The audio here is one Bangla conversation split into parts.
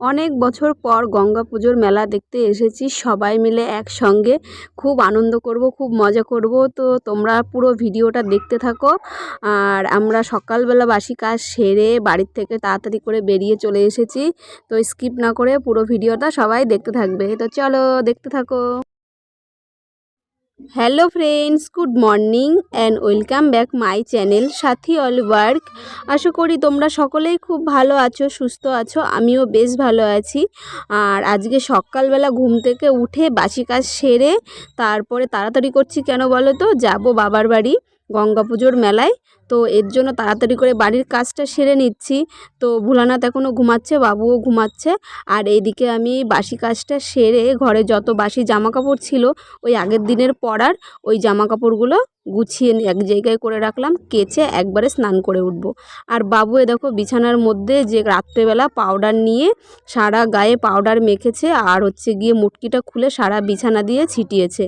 অনেক বছর পর গঙ্গা পুজোর মেলা দেখতে এসেছি। সবাই মিলে একসঙ্গে খুব আনন্দ করব, খুব মজা করব। তো তোমরা পুরো ভিডিওটা দেখতে থাকো। আর আমরা সকালবেলা বাসি কাজ সেরে বাড়ির থেকে তাড়াতাড়ি করে বেরিয়ে চলে এসেছি। তো স্কিপ না করে পুরো ভিডিওটা সবাই দেখতে থাকবে। তো চলো দেখতে থাকো। Hello friends good morning and welcome back my channel Sathi all work আশা করি তোমরা সকলেই খুব ভালো আছো, সুস্থ আছো, আমিও বেশ ভালো আছি। আর আজকে সকালবেলা ঘুম থেকে উঠে বাসি কাজ সেরে তারপরে তাড়াতাড়ি করছি কেন বলো তো? যাব বাবার বাড়ি, গঙ্গা পুজোর মেলায়। তো এর জন্য তাড়াতাড়ি করে বাড়ির কাজটা সেরে নিচ্ছি। তো ভোলানাথ এখনও ঘুমাচ্ছে, বাবুও ঘুমাচ্ছে। আর এইদিকে আমি বাসি কাজটা সেরে ঘরে যত বাসি জামা কাপড় ছিল, ওই আগের দিনের পরার ওই জামা কাপড়গুলো গুছিয়ে এক জায়গায় করে রাখলাম, কেচে একবারে স্নান করে উঠব। আর বাবু এ দেখো বিছানার মধ্যে যে রাত্রেবেলা পাউডার নিয়ে সারা গায়ে পাউডার মেখেছে, আর হচ্ছে গিয়ে মুটকিটা খুলে সারা বিছানা দিয়ে ছিটিয়েছে।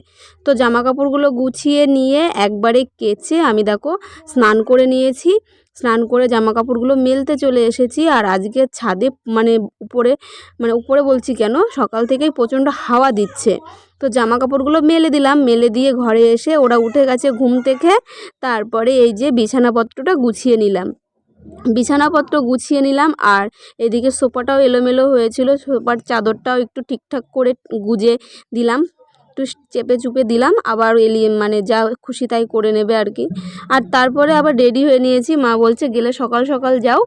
তো জামা কাপড়গুলো গুছিয়ে নিয়ে একবারে কেচে আমি দেখো স্নান করে নিয়েছি, স্নান করে জামা কাপড়গুলো মেলতে চলে এসেছি। আর আজকে ছাদে মানে উপরে মানে উপরে বলছি কেন? সকাল থেকেই প্রচণ্ড হাওয়া দিচ্ছে। তো জামা কাপড়গুলো মেলে দিলাম। মেলে দিয়ে ঘরে এসে ওরা উঠে গেছে ঘুম থেকে। তারপরে এই যে বিছানাপত্রটা গুছিয়ে নিলাম। বিছানাপত্র গুছিয়ে নিলাম আর এদিকে সোফাটাও এলোমেলো হয়েছিল। সোফার চাদরটাও একটু ঠিকঠাক করে গুজে দিলাম। একটু চেপে চুপে দিলাম, আবার এলিয়ে মানে যা খুশি তাই করে নেবে আর কি। আর তারপরে আবার রেডি হয়ে নিয়েছি, মা বলছে গেলে সকাল সকাল যাও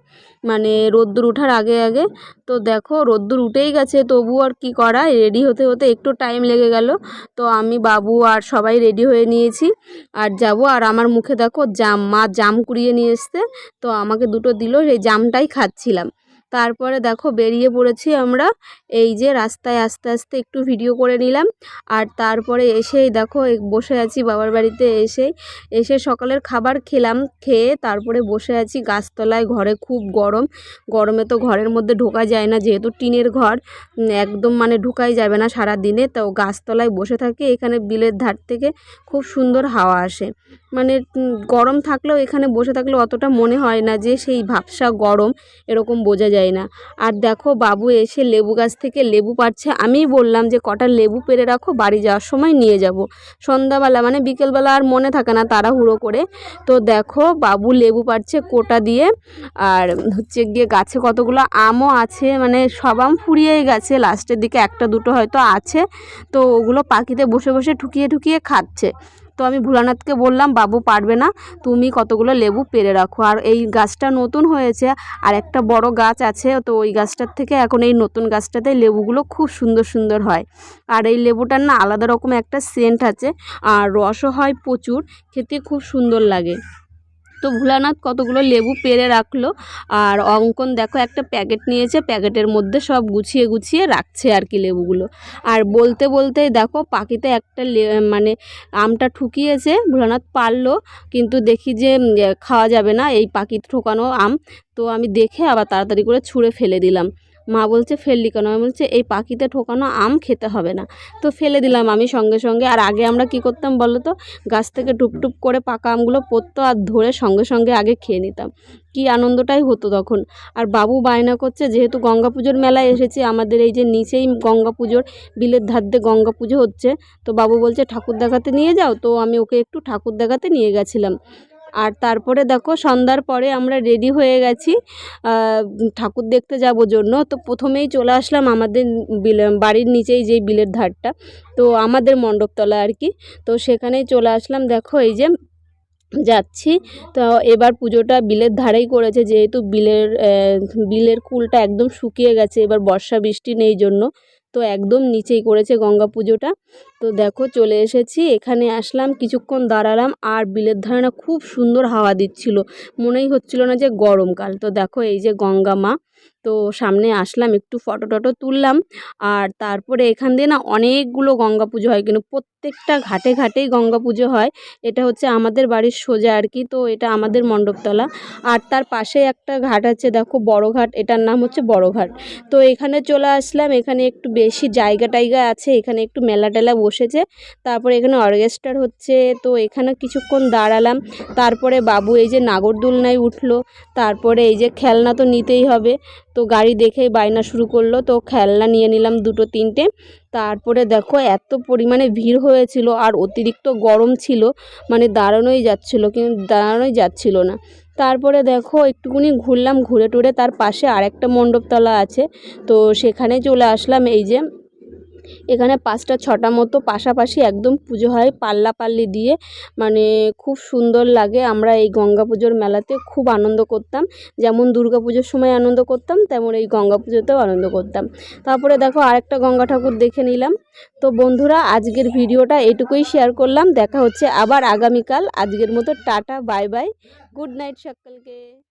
মানে রোদ্দুর ওঠার আগে আগে। তো দেখো রোদ্দুর উঠেই গেছে তবু আর কি করা রেডি হতে হতে একটু টাইম লেগে গেল। তো আমি, বাবু আর সবাই রেডি হয়ে নিয়েছি। আর যাব, আর আমার মুখে দেখো জাম, মা জাম কুড়িয়ে নিয়ে এসতে তো আমাকে দুটো দিল, সেই জামটাই খাচ্ছিলাম। তারপরে দেখো বেরিয়ে পড়েছি আমরা। এই যে রাস্তায় আস্তে আস্তে একটু ভিডিও করে নিলাম। আর তারপরে এসেই দেখো বসে আছি বাবার বাড়িতে এসেই। এসে সকালের খাবার খেলাম, খেয়ে তারপরে বসে আছি গাছতলায়। ঘরে খুব গরম। গরমে তো ঘরের মধ্যে ঢোকা যায় না, যেহেতু টিনের ঘর একদম মানে ঢোকাই যাবে না সারা দিনে তো গাছতলায় বসে থাকি, এখানে বিলের ধার থেকে খুব সুন্দর হাওয়া আসে। মানে গরম থাকলেও এখানে বসে থাকলে অতটা মনে হয় না যে সেই ভাবসা গরম এরকম বোঝা যায় না। আর দেখো, বাবু এসে লেবু গাছ থেকে লেবু পাড়ছে। আমিই বললাম যে, কটা লেবু পেরে রাখো, বাড়ি যাওয়ার সময় নিয়ে যাব। সন্ধ্যাবেলা মানে বিকেলবেলা আর মনে থাকে না তাড়াহুড়ো করে। তো দেখো, বাবু লেবু পাড়ছে কোটা দিয়ে। আর হচ্ছে গিয়ে গাছে কতগুলো আমও আছে মানে সব আম ফুরিয়েই গেছে। লাস্টের দিকে একটা দুটো হয়তো আছে। তো ওগুলো পাখিতে বসে বসে ঠুকিয়ে ঠুকিয়ে খাচ্ছে। তো আমি ভোলানাথকে বললাম, বাবু, পারবে না। তুমি কতগুলো লেবু পেরে রাখো। আর এই গাছটা নতুন হয়েছে, আর একটা বড় গাছ আছে, তো ওই গাছটার থেকে এখন এই নতুন গাছটাতে লেবুগুলো খুব সুন্দর সুন্দর হয়। আর এই লেবুটার না আলাদা রকম একটা সেন্ট আছে, আর রসও হয় প্রচুর, খেতে খুব সুন্দর লাগে। তো ভোলানাথ কতগুলো লেবু পেরে রাখল আর অঙ্কন দেখো একটা প্যাকেট নিয়েছে, প্যাকেটের মধ্যে সব গুছিয়ে গুছিয়ে রাখছে আর কি লেবুগুলো। আর বলতে বলতেই দেখো পাখিতে একটা মানে আমটা ঠুকিয়েছে, ভোলানাথ পারল, কিন্তু দেখি যে খাওয়া যাবে না, এই পাখি ঠোকানো আম। তো আমি দেখে আবার তাড়াতাড়ি করে ছুঁড়ে ফেলে দিলাম। মা বলছে, ফেললি কেন? আমি বলছে, এই পাখিতে ঠোকানো আম খেতে হবে না। তো ফেলে দিলাম আমি সঙ্গে সঙ্গে। আর আগে আমরা কি করতাম বলো তো, গাছ থেকে টুপটুপ করে পাকা আমগুলো পড়তো আর ধরে সঙ্গে সঙ্গে আগে খেয়ে নিতাম। কি আনন্দটাই হতো তখন। আর বাবু বায়না করছে, যেহেতু গঙ্গা পুজোর মেলায় এসেছি, আমাদের এই যে নিচেই গঙ্গা পুজোর বিলের ধার দিয়ে গঙ্গা পুজো হচ্ছে। তো বাবু বলছে, ঠাকুর দেখাতে নিয়ে যাও। তো আমি ওকে একটু ঠাকুর দেখাতে নিয়ে গেছিলাম। আর তারপরে দেখো সন্ধ্যার পরে আমরা রেডি হয়ে গেছি ঠাকুর দেখতে যাব জন্য। তো প্রথমেই চলে আসলাম আমাদের বাড়ির নিচেই যেই বিলের ধারটা, তো আমাদের মণ্ডপতলা আর কি। তো সেখানেই চলে আসলাম। দেখো এই যে যাচ্ছি, তো এবার পুজোটা বিলের ধারেই করেছে, যেহেতু বিলের বিলের কুলটা একদম শুকিয়ে গেছে, এবার বর্ষা বৃষ্টি নেই জন্য, তো একদম নিচেই করেছে গঙ্গা পুজোটা। তো দেখো চলে এসেছি। এখানে আসলাম, কিছুক্ষণ দাঁড়ালাম আর বিলের ধারে না খুব সুন্দর হাওয়া দিচ্ছিল। মনেই হচ্ছিল না যে গরমকাল। তো দেখো এই যে গঙ্গা মা। তো সামনে আসলাম, একটু ফটো টটো তুললাম আর তারপরে এখান দিয়ে না অনেকগুলো গঙ্গা পুজো হয়। কিন্তু প্রত্যেকটা ঘাটে ঘাটেই গঙ্গা পুজো হয়। এটা হচ্ছে আমাদের বাড়ির সোজা আর কি। তো এটা আমাদের মণ্ডপতলা। আর তার পাশে একটা ঘাট আছে, দেখো বড় ঘাট। এটার নাম হচ্ছে বড় ঘাট। তো এখানে চলে আসলাম। এখানে একটু বেশি জায়গা টাইগা আছে। এখানে একটু মেলা টেলা বসেছে। তারপরে এখানে অর্কেস্ট্রার হচ্ছে। তো এখানে কিছুক্ষণ দাঁড়ালাম। তারপরে বাবু এই যে নাগরদোলনায় উঠল। তারপরে এই যে খেলনা তো নিতেই হবে। তো গাড়ি দেখেই বায়না শুরু করল। তো খেলনা নিয়ে নিলাম দুটো, তিনটে। তারপরে দেখো এত পরিমাণে ভিড় হয়েছিল আর অতিরিক্ত গরম ছিল। মানে দাঁড়ানোই যাচ্ছিল কিন্তু দাঁড়ানোই যাচ্ছিল না। তারপরে দেখো একটুকুনি ঘুরলাম। ঘুরে টুরে তার পাশে আরেকটা মণ্ডপতলা আছে। তো সেখানে চলে আসলাম এই যে এখানে পাঁচটা, ছটা মতো পাশাপাশি একদম পুজো হয় পাল্লা পাল্লি দিয়ে। মানে খুব সুন্দর লাগে। আমরা এই গঙ্গা পুজোর মেলাতে খুব আনন্দ করতাম। যেমন দুর্গা পুজোর সময় আনন্দ করতাম, তেমন এই গঙ্গা পুজোতেও আনন্দ করতাম। তারপরে দেখো আরেকটা গঙ্গা ঠাকুর দেখে নিলাম। তো বন্ধুরা, আজকের ভিডিওটা এটুকুই শেয়ার করলাম। দেখা হচ্ছে আবার আগামীকাল। আজকের মতো tata, bye bye. Good night সকলকে।